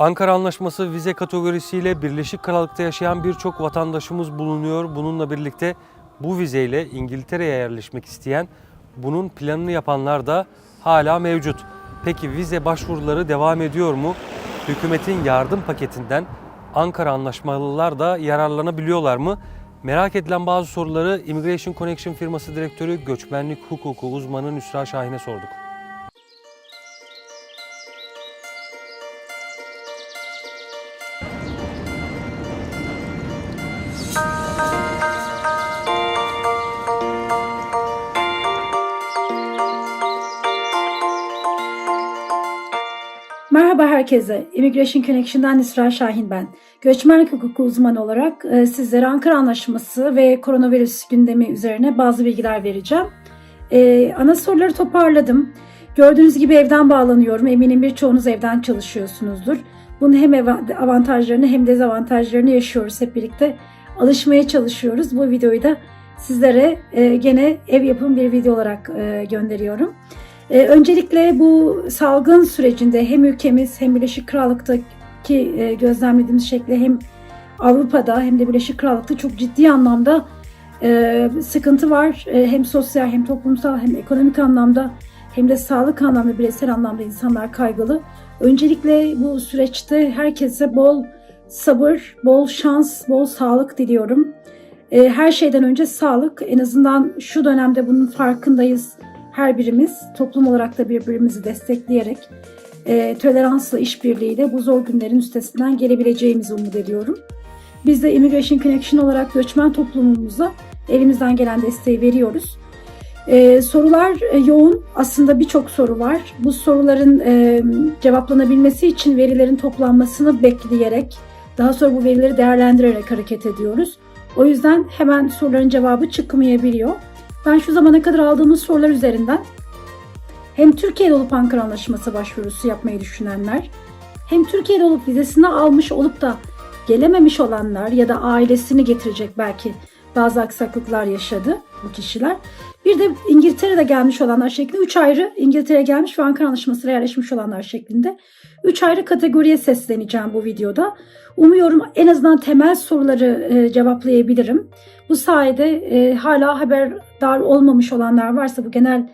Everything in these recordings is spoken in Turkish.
Ankara Anlaşması vize kategorisiyle Birleşik Krallık'ta yaşayan birçok vatandaşımız bulunuyor. Bununla birlikte bu vizeyle İngiltere'ye yerleşmek isteyen, bunun planını yapanlar da hala mevcut. Peki vize başvuruları devam ediyor mu? Hükümetin yardım paketinden Ankara Anlaşmalılar da yararlanabiliyorlar mı? Merak edilen bazı soruları Immigration Connection firması direktörü göçmenlik hukuku uzmanı Nüsra Şahin'e sorduk. Herkese. Immigration Connection'dan Nisra Şahin ben. Göçmenlik hukuku uzmanı olarak e, sizlere Ankara Anlaşması ve koronavirüs gündemi üzerine bazı bilgiler vereceğim. E, ana soruları toparladım. Gördüğünüz gibi evden bağlanıyorum. Eminim birçoğunuz evden çalışıyorsunuzdur. Bunun hem ava- avantajlarını hem dezavantajlarını yaşıyoruz hep birlikte. Alışmaya çalışıyoruz. Bu videoyu da sizlere e, gene ev yapım bir video olarak gönderiyorum. Ee, öncelikle bu salgın sürecinde hem ülkemiz hem Birleşik Krallık'taki e, gözlemlediğimiz şekli hem Avrupa'da hem de Birleşik Krallık'ta çok ciddi anlamda e, sıkıntı var. E, hem sosyal hem toplumsal hem ekonomik anlamda hem de sağlık anlamda bireysel anlamda insanlar kaygılı. Öncelikle bu süreçte herkese bol sabır, bol şans, bol sağlık diliyorum. E, her şeyden önce sağlık. En azından şu dönemde bunun farkındayız her birimiz toplum olarak da birbirimizi destekleyerek e, toleransla işbirliğiyle bu zor günlerin üstesinden gelebileceğimizi umut ediyorum. Biz de Immigration Connection olarak göçmen toplumumuza elimizden gelen desteği veriyoruz. E, sorular e, yoğun. Aslında birçok soru var. Bu soruların e, cevaplanabilmesi için verilerin toplanmasını bekleyerek, daha sonra bu verileri değerlendirerek hareket ediyoruz. O yüzden hemen soruların cevabı çıkmayabiliyor. Ben şu zamana kadar aldığımız sorular üzerinden hem Türkiye'de olup Ankara Anlaşması başvurusu yapmayı düşünenler, hem Türkiye'de olup vizesini almış olup da gelememiş olanlar ya da ailesini getirecek belki bazı aksaklıklar yaşadı bu kişiler. Bir de İngiltere'de gelmiş olanlar şeklinde 3 ayrı İngiltere'ye gelmiş ve Ankara Anlaşması'na yerleşmiş olanlar şeklinde 3 ayrı kategoriye sesleneceğim bu videoda. Umuyorum en azından temel soruları e, cevaplayabilirim. Bu sayede e, hala haberdar olmamış olanlar varsa bu genel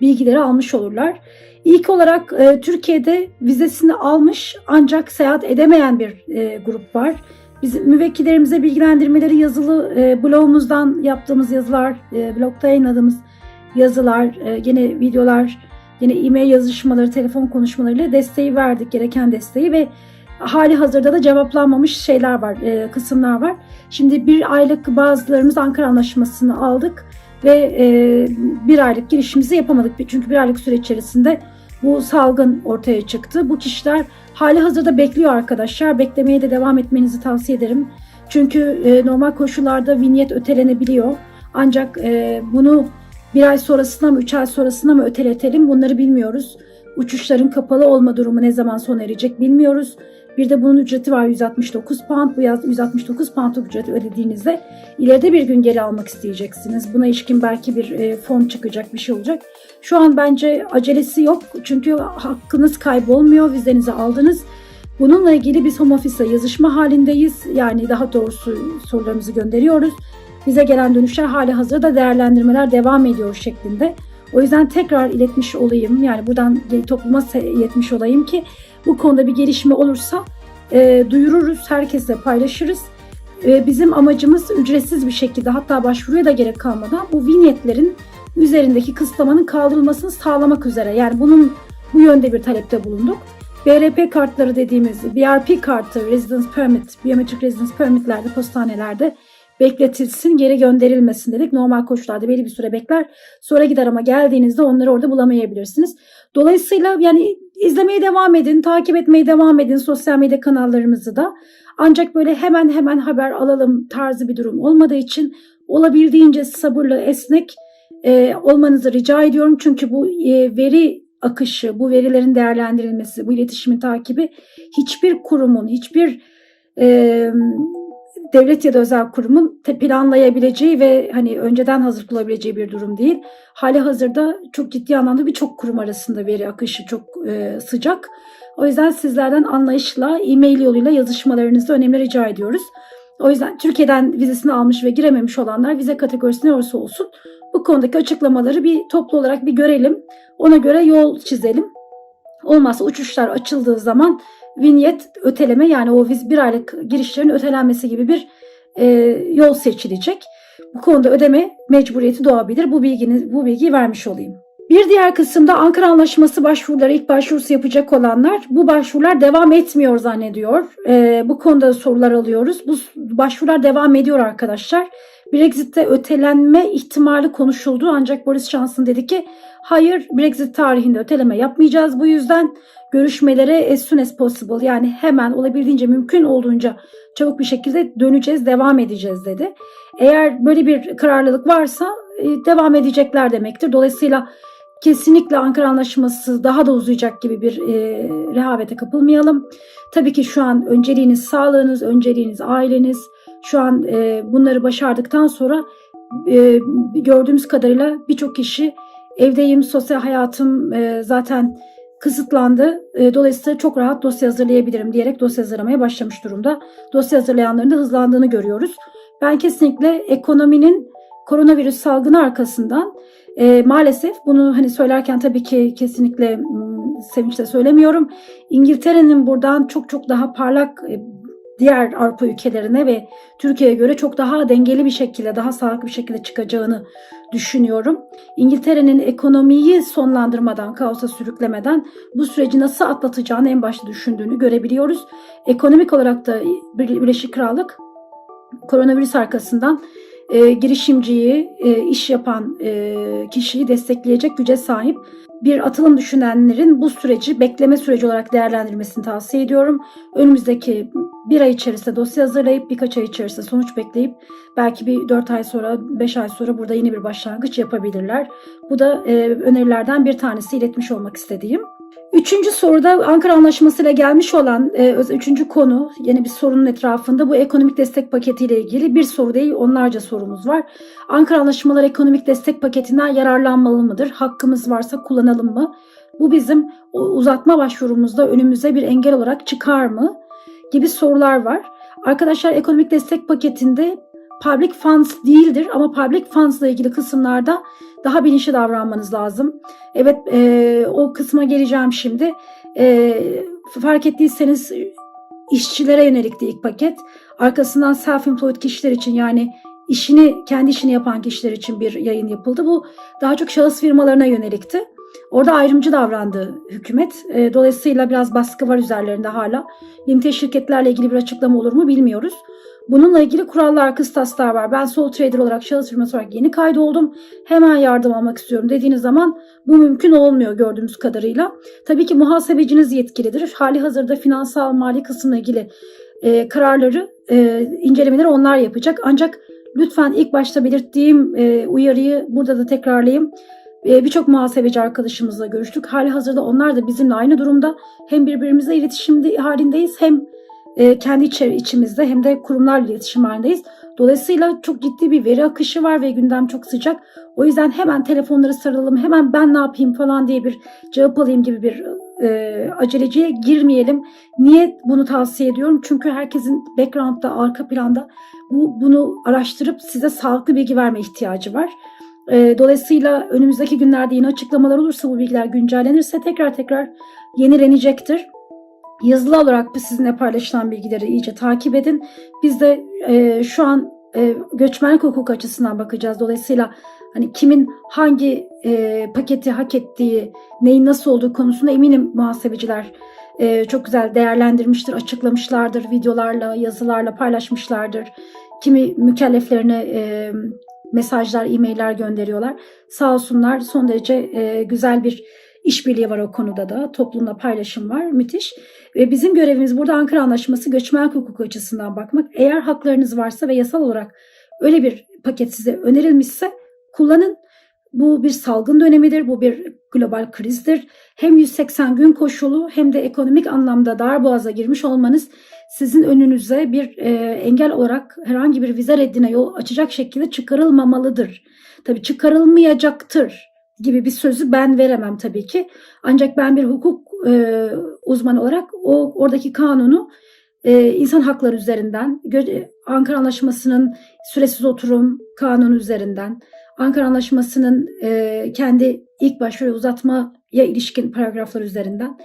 bilgileri almış olurlar. İlk olarak e, Türkiye'de vizesini almış ancak seyahat edemeyen bir e, grup var. Bizim müvekkillerimize bilgilendirmeleri yazılı e, blogumuzdan yaptığımız yazılar, e, blogda yayınladığımız yazılar, e, yine videolar, yine e-mail yazışmaları, telefon konuşmalarıyla desteği verdik, gereken desteği ve hali hazırda da cevaplanmamış şeyler var, e, kısımlar var. Şimdi bir aylık bazılarımız Ankara Anlaşması'nı aldık ve e, bir aylık girişimizi yapamadık. Çünkü bir aylık süre içerisinde bu salgın ortaya çıktı. Bu kişiler hali hazırda bekliyor arkadaşlar. Beklemeye de devam etmenizi tavsiye ederim. Çünkü e, normal koşullarda vinyet ötelenebiliyor. Ancak e, bunu bir ay sonrasına mı, üç ay sonrasına mı öteletelim bunları bilmiyoruz. Uçuşların kapalı olma durumu ne zaman sona erecek bilmiyoruz. Bir de bunun ücreti var 169 pound. Bu yaz- 169 pound ücreti ödediğinizde ileride bir gün geri almak isteyeceksiniz. Buna ilişkin belki bir e, fon çıkacak bir şey olacak. Şu an bence acelesi yok. Çünkü hakkınız kaybolmuyor. Vizenizi aldınız. Bununla ilgili biz home office'e yazışma halindeyiz. Yani daha doğrusu sorularımızı gönderiyoruz. Bize gelen dönüşler hali hazırda değerlendirmeler devam ediyor şeklinde. O yüzden tekrar iletmiş olayım. Yani buradan topluma iletmiş olayım ki bu konuda bir gelişme olursa e, duyururuz, herkesle paylaşırız. E, bizim amacımız ücretsiz bir şekilde hatta başvuruya da gerek kalmadan bu vinyetlerin üzerindeki kısıtlamanın kaldırılmasını sağlamak üzere. Yani bunun bu yönde bir talepte bulunduk. BRP kartları dediğimiz BRP kartı, Residence Permit, Biometric Residence Permit'lerde, postanelerde bekletilsin, geri gönderilmesin dedik. Normal koşullarda belli bir süre bekler. Sonra gider ama geldiğinizde onları orada bulamayabilirsiniz. Dolayısıyla yani izlemeye devam edin, takip etmeye devam edin sosyal medya kanallarımızı da. Ancak böyle hemen hemen haber alalım tarzı bir durum olmadığı için olabildiğince sabırlı, esnek e, olmanızı rica ediyorum. Çünkü bu e, veri akışı, bu verilerin değerlendirilmesi, bu iletişimin takibi hiçbir kurumun, hiçbir e, devlet ya da özel kurumun planlayabileceği ve hani önceden hazır kılabileceği bir durum değil. Hali hazırda çok ciddi anlamda birçok kurum arasında veri akışı çok e, sıcak. O yüzden sizlerden anlayışla, e-mail yoluyla yazışmalarınızı önemli rica ediyoruz. O yüzden Türkiye'den vizesini almış ve girememiş olanlar vize kategorisi ne olursa olsun bu konudaki açıklamaları bir toplu olarak bir görelim. Ona göre yol çizelim. Olmazsa uçuşlar açıldığı zaman vinyet öteleme yani o viz bir aylık girişlerin ötelenmesi gibi bir e, yol seçilecek. Bu konuda ödeme mecburiyeti doğabilir. Bu bilgini bu bilgiyi vermiş olayım. Bir diğer kısımda Ankara Anlaşması başvuruları ilk başvurusu yapacak olanlar bu başvurular devam etmiyor zannediyor. E, bu konuda sorular alıyoruz. Bu başvurular devam ediyor arkadaşlar. Brexit'te ötelenme ihtimali konuşuldu ancak Boris Johnson dedi ki hayır Brexit tarihinde öteleme yapmayacağız. Bu yüzden görüşmelere as soon as possible yani hemen olabildiğince mümkün olduğunca çabuk bir şekilde döneceğiz, devam edeceğiz dedi. Eğer böyle bir kararlılık varsa e, devam edecekler demektir. Dolayısıyla kesinlikle Ankara Anlaşması daha da uzayacak gibi bir e, rehavete kapılmayalım. Tabii ki şu an önceliğiniz sağlığınız, önceliğiniz aileniz. Şu an e, bunları başardıktan sonra e, gördüğümüz kadarıyla birçok kişi evdeyim, sosyal hayatım e, zaten kısıtlandı. E, dolayısıyla çok rahat dosya hazırlayabilirim diyerek dosya hazırlamaya başlamış durumda. Dosya hazırlayanların da hızlandığını görüyoruz. Ben kesinlikle ekonominin koronavirüs salgını arkasından e, maalesef bunu hani söylerken tabii ki kesinlikle sevinçle söylemiyorum. İngiltere'nin buradan çok çok daha parlak e, diğer Avrupa ülkelerine ve Türkiye'ye göre çok daha dengeli bir şekilde, daha sağlıklı bir şekilde çıkacağını düşünüyorum. İngiltere'nin ekonomiyi sonlandırmadan, kaosa sürüklemeden bu süreci nasıl atlatacağını en başta düşündüğünü görebiliyoruz. Ekonomik olarak da Birleşik Krallık koronavirüs arkasından e, girişimciyi, e, iş yapan e, kişiyi destekleyecek güce sahip bir atılım düşünenlerin bu süreci bekleme süreci olarak değerlendirmesini tavsiye ediyorum. Önümüzdeki bir ay içerisinde dosya hazırlayıp birkaç ay içerisinde sonuç bekleyip belki bir 4 ay sonra 5 ay sonra burada yeni bir başlangıç yapabilirler. Bu da e, önerilerden bir tanesi iletmiş olmak istediğim. Üçüncü soruda Ankara Anlaşması ile gelmiş olan e, üçüncü konu yeni bir sorunun etrafında bu ekonomik destek paketiyle ilgili bir soru değil onlarca sorumuz var. Ankara Anlaşmaları ekonomik destek paketinden yararlanmalı mıdır? Hakkımız varsa kullanalım mı? Bu bizim uzatma başvurumuzda önümüze bir engel olarak çıkar mı? Gibi sorular var. Arkadaşlar ekonomik destek paketinde public funds değildir ama public funds ile ilgili kısımlarda daha bilinçli davranmanız lazım. Evet e, o kısma geleceğim şimdi. E, fark ettiyseniz işçilere yönelikti ilk paket. Arkasından self-employed kişiler için yani işini kendi işini yapan kişiler için bir yayın yapıldı. Bu daha çok şahıs firmalarına yönelikti. Orada ayrımcı davrandı hükümet. E, dolayısıyla biraz baskı var üzerlerinde hala. Limited şirketlerle ilgili bir açıklama olur mu bilmiyoruz. Bununla ilgili kurallar, kıstaslar var. Ben sole trader olarak, şahıs firması olarak yeni kaydoldum. Hemen yardım almak istiyorum dediğiniz zaman bu mümkün olmuyor gördüğümüz kadarıyla. Tabii ki muhasebeciniz yetkilidir. Hali hazırda finansal mali kısımla ilgili e, kararları, e, incelemeleri onlar yapacak. Ancak lütfen ilk başta belirttiğim e, uyarıyı burada da tekrarlayayım. E, Birçok muhasebeci arkadaşımızla görüştük. Hali hazırda onlar da bizimle aynı durumda. Hem birbirimizle iletişim halindeyiz hem e, kendi içimizde hem de kurumlarla iletişim halindeyiz. Dolayısıyla çok ciddi bir veri akışı var ve gündem çok sıcak. O yüzden hemen telefonları sarılalım, hemen ben ne yapayım falan diye bir cevap alayım gibi bir e, aceleciye girmeyelim. Niye bunu tavsiye ediyorum? Çünkü herkesin background'da, arka planda bu bunu araştırıp size sağlıklı bilgi verme ihtiyacı var. E, dolayısıyla önümüzdeki günlerde yeni açıklamalar olursa bu bilgiler güncellenirse tekrar tekrar yenilenecektir. Yazılı olarak sizinle paylaşılan bilgileri iyice takip edin. Biz de e, şu an e, göçmenlik hukuk açısından bakacağız. Dolayısıyla hani kimin hangi e, paketi hak ettiği, neyin nasıl olduğu konusunda eminim muhasebeciler e, çok güzel değerlendirmiştir, açıklamışlardır, videolarla, yazılarla paylaşmışlardır. Kimi mükelleflerine e, mesajlar, e-mailler gönderiyorlar. Sağ olsunlar son derece e, güzel bir işbirliği var o konuda da. Toplumla paylaşım var. Müthiş. Ve bizim görevimiz burada Ankara Anlaşması göçmen hukuku açısından bakmak. Eğer haklarınız varsa ve yasal olarak öyle bir paket size önerilmişse kullanın. Bu bir salgın dönemidir, bu bir global krizdir. Hem 180 gün koşulu hem de ekonomik anlamda darboğaza girmiş olmanız sizin önünüze bir e, engel olarak herhangi bir vize reddine yol açacak şekilde çıkarılmamalıdır. Tabii çıkarılmayacaktır gibi bir sözü ben veremem tabii ki. Ancak ben bir hukuk e, uzmanı olarak o oradaki kanunu e, insan hakları üzerinden, gö- Ankara Anlaşması'nın süresiz oturum kanunu üzerinden, Ankara Anlaşması'nın e, kendi ilk başvuru uzatmaya ilişkin paragraflar üzerinden,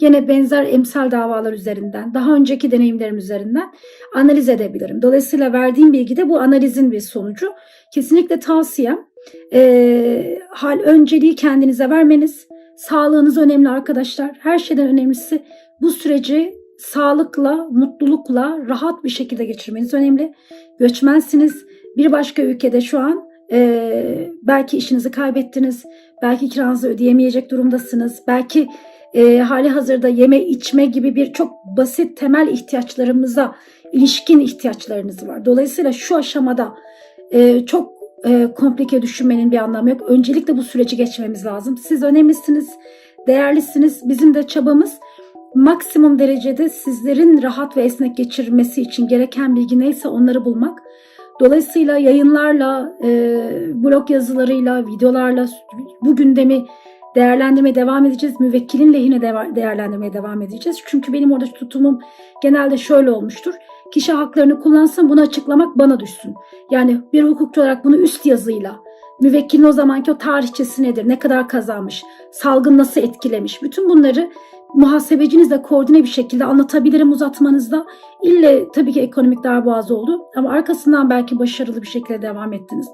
gene benzer emsal davalar üzerinden, daha önceki deneyimlerim üzerinden analiz edebilirim. Dolayısıyla verdiğim bilgi de bu analizin bir sonucu. Kesinlikle tavsiyem e, hal önceliği kendinize vermeniz. Sağlığınız önemli arkadaşlar. Her şeyden önemlisi bu süreci sağlıkla, mutlulukla, rahat bir şekilde geçirmeniz önemli. Göçmensiniz. Bir başka ülkede şu an e, belki işinizi kaybettiniz. Belki kiranızı ödeyemeyecek durumdasınız. Belki e, hali hazırda yeme içme gibi bir çok basit temel ihtiyaçlarımıza ilişkin ihtiyaçlarınız var. Dolayısıyla şu aşamada e, çok e, komplike düşünmenin bir anlamı yok. Öncelikle bu süreci geçmemiz lazım. Siz önemlisiniz, değerlisiniz. Bizim de çabamız maksimum derecede sizlerin rahat ve esnek geçirmesi için gereken bilgi neyse onları bulmak. Dolayısıyla yayınlarla, e, blog yazılarıyla, videolarla bu gündemi değerlendirmeye devam edeceğiz. Müvekkilin lehine deva- değerlendirmeye devam edeceğiz. Çünkü benim orada tutumum genelde şöyle olmuştur. Kişi haklarını kullansın bunu açıklamak bana düşsün. Yani bir hukukçu olarak bunu üst yazıyla, müvekkilin o zamanki o tarihçesi nedir, ne kadar kazanmış, salgın nasıl etkilemiş, bütün bunları muhasebecinizle koordine bir şekilde anlatabilirim uzatmanızda. İlle tabii ki ekonomik darboğaz oldu ama arkasından belki başarılı bir şekilde devam ettiniz.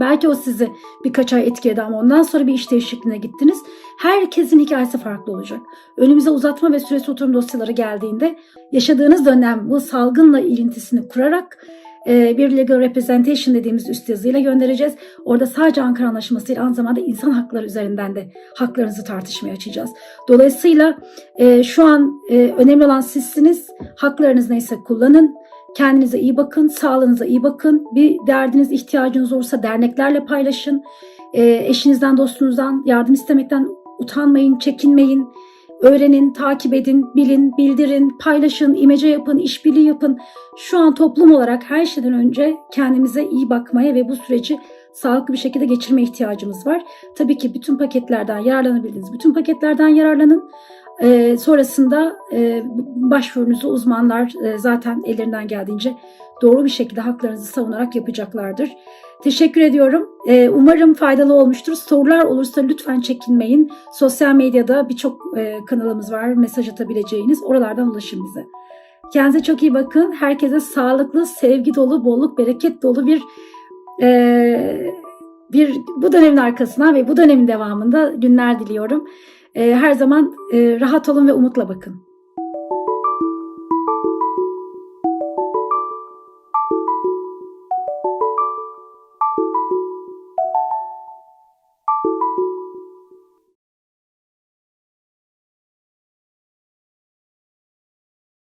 Belki o sizi birkaç ay etkiledi ama ondan sonra bir iş değişikliğine gittiniz. Herkesin hikayesi farklı olacak. Önümüze uzatma ve süresi oturum dosyaları geldiğinde yaşadığınız dönem bu salgınla ilintisini kurarak e, bir legal representation dediğimiz üst yazıyla göndereceğiz. Orada sadece Ankara Anlaşması ile aynı zamanda insan hakları üzerinden de haklarınızı tartışmaya açacağız. Dolayısıyla e, şu an e, önemli olan sizsiniz. Haklarınız neyse kullanın. Kendinize iyi bakın, sağlığınıza iyi bakın. Bir derdiniz, ihtiyacınız olursa derneklerle paylaşın. E, eşinizden, dostunuzdan yardım istemekten utanmayın, çekinmeyin. Öğrenin, takip edin, bilin, bildirin, paylaşın, imece yapın, işbirliği yapın. Şu an toplum olarak her şeyden önce kendimize iyi bakmaya ve bu süreci sağlıklı bir şekilde geçirme ihtiyacımız var. Tabii ki bütün paketlerden yararlanabildiğiniz bütün paketlerden yararlanın. Ee, sonrasında e, başvurunuzu uzmanlar e, zaten ellerinden geldiğince doğru bir şekilde haklarınızı savunarak yapacaklardır. Teşekkür ediyorum. Ee, umarım faydalı olmuştur. Sorular olursa lütfen çekinmeyin. Sosyal medyada birçok e, kanalımız var mesaj atabileceğiniz. Oralardan ulaşın bize. Kendinize çok iyi bakın. Herkese sağlıklı, sevgi dolu, bolluk, bereket dolu bir e, bir bu dönemin arkasına ve bu dönemin devamında günler diliyorum. E, her zaman e, rahat olun ve umutla bakın.